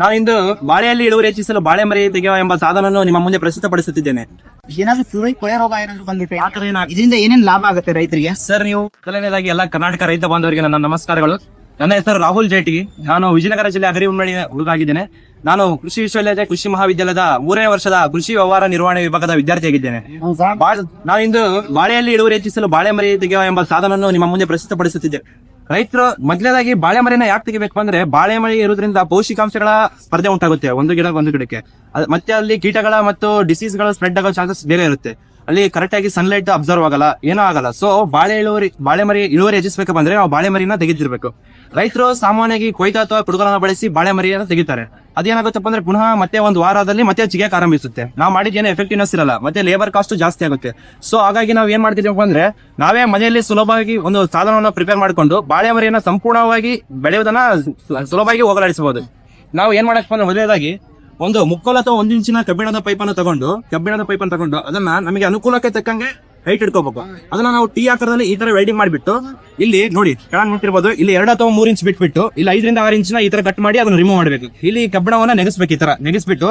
ನಾನಿಂದು ಬಾಳೆಯಲ್ಲಿ ಇಳುವರಿ ಹೆಚ್ಚಿಸಲು ಬಾಳೆ ಮರಿ ತೆಗೆಯುವ ಎಂಬ ಸಾಧನವನ್ನು ನಿಮ್ಮ ಮುಂದೆ ಪ್ರಸ್ತುತಪಡಿಸುತ್ತಿದ್ದೇನೆ. ಏನಾದ್ರು ಕೊಳೆ ರೋಗ ಏನಾದ್ರು ಬಂದ್ಬಿಟ್ರೆ ಇದರಿಂದ ಏನೇನ್ ಲಾಭ ಆಗುತ್ತೆ ರೈತರಿಗೆ? ಸರ್ ನೀವು ಮೊದಲನೇದಾಗಿ ಎಲ್ಲ ಕರ್ನಾಟಕ ರೈತ ಬಾಂಧವರಿಗೆ ನನ್ನ ನಮಸ್ಕಾರಗಳು. ನನ್ನ ಹೆಸರು ರಾಹುಲ್ ಜೇಟಿ ನಾನು ವಿಜಯನಗರ ಜಿಲ್ಲೆ ಅಗರಿ ಉಮ್ಮಡಿ ಹುಡುಗಾಗಿದ್ದೇನೆ. ನಾನು ಕೃಷಿ ವಿಶ್ವವಿದ್ಯಾಲಯ ಕೃಷಿ ಮಹಾವಿದ್ಯಾಲಯದ ಮೂರನೇ ವರ್ಷದ ಕೃಷಿ ವ್ಯವಹಾರ ನಿರ್ವಹಣೆ ವಿಭಾಗದ ವಿದ್ಯಾರ್ಥಿಯಾಗಿದ್ದೇನೆ. ನಾವಿಂದು ನಾನಿಂದು ಬಾಳೆಯಲ್ಲಿ ಇಳುವರಿ ಹೆಚ್ಚಿಸಲು ಬಾಳೆ ಮರಿ ತೆಗೆಯುವ ಎಂಬ ಸಾಧನವನ್ನು ನಿಮ್ಮ ಮುಂದೆ ಪ್ರಸ್ತುತಪಡಿಸುತ್ತಿದ್ದೆ ರೈತರು ಮೊದಲನೇದಾಗಿ ಬಾಳೆ ಮರಿನ ಯಾಕೆ ತೆಗಿಬೇಕು ಅಂದ್ರೆ ಬಾಳೆ ಇರೋದ್ರಿಂದ ಪೌಷ್ಟಿಕಾಂಶಗಳ ಸ್ಪರ್ಧೆ ಉಂಟಾಗುತ್ತೆ. ಒಂದು ಗಿಡ, ಒಂದು ಗಿಡಕ್ಕೆ. ಮತ್ತೆ ಅಲ್ಲಿ ಕೀಟಗಳ ಮತ್ತು ಡಿಸೀಸ್ಗಳ ಸ್ಪ್ರೆಡ್ ಆಗೋ ಚಾನ್ಸಸ್ ಬೇರೆ ಇರುತ್ತೆ. ಅಲ್ಲಿ ಕರೆಕ್ಟ್ ಆಗಿ ಸನ್ಲೈಟ್ ಅಬ್ಸರ್ವ್ ಆಗಲ್ಲ, ಏನೂ ಆಗಲ್ಲ. ಸೊ ಬಾಳೆ ಇಳುವರಿ, ಬಾಳೆ ಮರಿ ಇಳುವರಿ ಹೆಚ್ಚಿಸಬೇಕಪ್ಪ ನಾವು ಬಾಳೆ ಮರಿನ ತೆಗೆದಿರ್ಬೇಕು ರೈತರು ಸಾಮಾನ್ಯವಾಗಿ ಕೊಯ್ತ ಅಥವಾ ಕುಡುಗಲನ್ನ ಬಳಸಿ ಬಾಳೆ ಮರಿಯನ್ನು ತೆಗಿತಾರೆ. ಅದೇನಾಗುತ್ತಪ್ಪ ಅಂದ್ರೆ ಪುನಃ ಮತ್ತೆ ಒಂದು ವಾರದಲ್ಲಿ ಮತ್ತೆ ಚಿಗೆ ಆರಂಭಿಸುತ್ತೆ. ನಾವು ಮಾಡಿದ ಏನೋ ಎಫೆಕ್ಟಿವ್ನೆಸ್ ಇರಲ್ಲ, ಮತ್ತೆ ಲೇಬರ್ ಕಾಸ್ಟ್ ಜಾಸ್ತಿ ಆಗುತ್ತೆ. ಸೊ ಹಾಗಾಗಿ ನಾವು ಏನ್ ಮಾಡ್ತಿದ್ದೀವಿ ಅಂದ್ರೆ ನಾವೇ ಮನೆಯಲ್ಲಿ ಸುಲಭವಾಗಿ ಒಂದು ಸಾಧನವನ್ನು ಪ್ರಿಪೇರ್ ಮಾಡಿಕೊಂಡು ಬಾಳೆ ಮರಿಯನ್ನು ಸಂಪೂರ್ಣವಾಗಿ ಬೆಳೆಯುವುದನ್ನ ಸುಲಭವಾಗಿ ಹೋಗಲಾಡಿಸಬಹುದು. ನಾವು ಏನ್ ಮಾಡಕ್ ಬಂದ್ರೆ ಮೊದಲನೇದಾಗಿ ಒಂದು ಮುಕ್ಕೋಲ ಅಥವಾ ಒಂದ್ ಇಂಚಿನ ಕಬ್ಬಿಣದ ಪೈಪನ್ನು ತಗೊಂಡು, ಕಬ್ಬಿಣದ ಪೈಪನ್ನು ತಗೊಂಡು ಅದನ್ನ ನಮಗೆ ಅನುಕೂಲಕ್ಕೆ ತಕ್ಕಂಗೆ ಹೈಟ್ ಇಟ್ಕೋಬೇಕು. ಅದನ್ನ ನಾವು ಟಿ ಆಕಾರದಲ್ಲಿ ಈ ತರ ವೆಲ್ಡಿಂಗ್ ಮಾಡಿಬಿಟ್ಟು, ಇಲ್ಲಿ ನೋಡಿ, ಕೆಳಗೆ ನೋಡ್ತಿರ್ಬೋದು ಇಲ್ಲಿ ಎರಡು ಅಥವಾ ಮೂರ್ ಇಂಚ್ ಬಿಟ್ಬಿಟ್ಟು, ಇಲ್ಲಿ ಐದರಿಂದ ಆರು ಇಂಚಿನ ಈ ತರ ಕಟ್ ಮಾಡಿ ಅದನ್ನ ರಿಮೂವ್ ಮಾಡಬೇಕು. ಇಲ್ಲಿ ಕಬ್ಬಿಣವನ್ನ ನೆಗೆಸ್ಬೇಕು ಈ ತರ, ನೆಗೆಸ್ಬಿಟ್ಟು,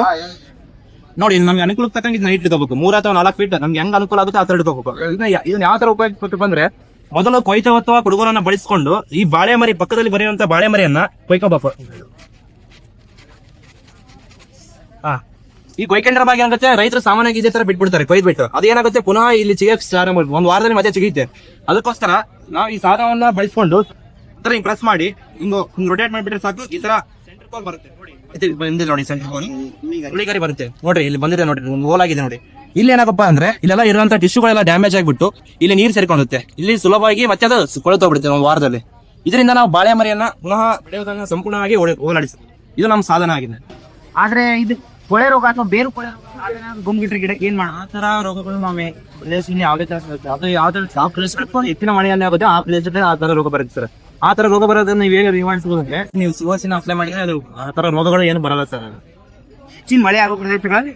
ನೋಡಿ ನಮ್ಗೆ ಅನುಕೂಲಕ್ಕೆ ತಕ್ಕಂಗೆ ಇದನ್ನ ಇಟ್ಕೋಬೇಕು. ಮೂರ್ ಅಥವಾ ನಾಲ್ಕು ಫೀಟ್ ನಮ್ಗೆ ಹೆಂಗ್ ಅನುಕೂಲ ಆಗುತ್ತೆ ಆ ತರ ಇಟ್ಕೋಬೇಕು. ಇದನ್ನ ಇದನ್ನ ಯಾವ ತರ ಉಪಯೋಗಿಸ್ಬೇಕು ಅಂದ್ರೆ, ಮೊದಲು ಕೊಯ್ತ ಅಥವಾ ಕುಡುಗೋಲನ್ನ ಬಳಸ್ಕೊಂಡು ಈ ಬಾಳೆ ಮರಿ ಪಕ್ಕದಲ್ಲಿ ಬರೆಯುವಂತ ಬಾಳೆ ಮರಿಯನ್ನ ಕೊಯ್ಕೋಬೇಕು. ಹಾ ಈ ಕೊಯ್ಕೊಂಡ್ರ ಬಗ್ಗೆ ಏನಾಗುತ್ತೆ? ರೈತರು ಸಾಮಾನ್ಯವಾಗಿ ಇದೇ ತರ ಬಿಟ್ಬಿಡ್ತಾರೆ ಕೊಯ್ದು ಬಿಟ್ಟು ಅದೇನಾಗುತ್ತೆ ಪುನಃ ಇಲ್ಲಿ ಚಿಗಕ್ಕೆ ಸಾರ. ಒಂದ್ ವಾರದಲ್ಲಿ ಮತ್ತೆ ಚಿಗಿತೆ. ಅದಕ್ಕೋಸ್ಕರ ನಾವು ಈ ಸಾಧನವನ್ನ ಬಳಸ್ಕೊಂಡು ತರ ಹಿಂಗ್ ಪ್ರೆಸ್ ಮಾಡಿ, ಹಿಂಗ್ ರೊಟೇಟ್ ಮಾಡಿಬಿಟ್ರೆ ಸಾಕು, ಈ ತರ ಸೆಂಟರ್ ಕೋಲ್ ಬರುತ್ತೆ. ನೋಡಿ ನೋಡಿ ಸೆಂಟರ್ ಕೋಲ್ ಉಳಿಗಾರಿ ಬರುತ್ತೆ. ನೋಡ್ರಿ, ಇಲ್ಲಿ ಬಂದಿದೆ ನೋಡ್ರಿ, ಒಂದು ಹೋಲ್ ಆಗಿದೆ ನೋಡಿ. ಇಲ್ಲಿ ಏನಾಗಪ್ಪ ಅಂದ್ರೆ, ಇಲ್ಲೆಲ್ಲ ಇರುವಂತ ಟಿಶ್ಯೂಗಳೆಲ್ಲ ಡ್ಯಾಮೇಜ್ ಆಗಿಬಿಟ್ಟು, ಇಲ್ಲಿ ನೀರು ಸೇರ್ಕೊಂಡುತ್ತೆ. ಇಲ್ಲಿ ಸುಲಭವಾಗಿ ಮತ್ತೆ ಅದು ಕೊಳೆತೋಗ್ಬಿಡುತ್ತೆ ಒಂದು ವಾರದಲ್ಲಿ. ಇದರಿಂದ ನಾವು ಬಾಳೆ ಮರಿಯನ್ನ ಪುನಃ ಬೆಳೆಯೋದನ್ನ ಸಂಪೂರ್ಣವಾಗಿ ಹೋಗಲಾಡಿಸ. ಇದು ನಮ್ಮ ಸಾಧನ ಆಗಿದೆ. ಆದ್ರೆ ಇದು ಕೊಳೆ ರೋಗ ಅಥವಾ ಬೇರು ಕೊಳೆ ರೋಗ ಗುಮ್ಗಿಟ್ರೆ ಗಿಡ ಏನ್ ಮಾಡ ಆ ತರ ರೋಗಗಳು ನಾವೇ ಇಲ್ಲಿ ಯಾವುದೇ ತರ ಅದು ಯಾವ್ದು ಯಾವ ಪ್ಲೇಸ್ ಎತ್ತಿನ ಮಳೆಯಲ್ಲಿ ಆಗುತ್ತೆ. ಆ ಪ್ಲೇಸ್ ಆ ತರ ರೋಗ ಬರುತ್ತೆ ಸರ್. ಆ ತರ ರೋಗ ಬರೋದನ್ನ ನೀವು ಹೇಗೆ ನಿವಾರಿಸಬಹುದಂದ್ರೆ ನೀವು ಸುವಾಸಿನ ಅಪ್ಲೈ ಮಾಡಿದ್ರೆ ಅದು ಆ ತರ ರೋಗಗಳು ಏನು ಬರಲ್ಲ ಸರ್. ಅದು ಮಳೆ ಆಗೋ ಪ್ರದೇಶಗಳಲ್ಲಿ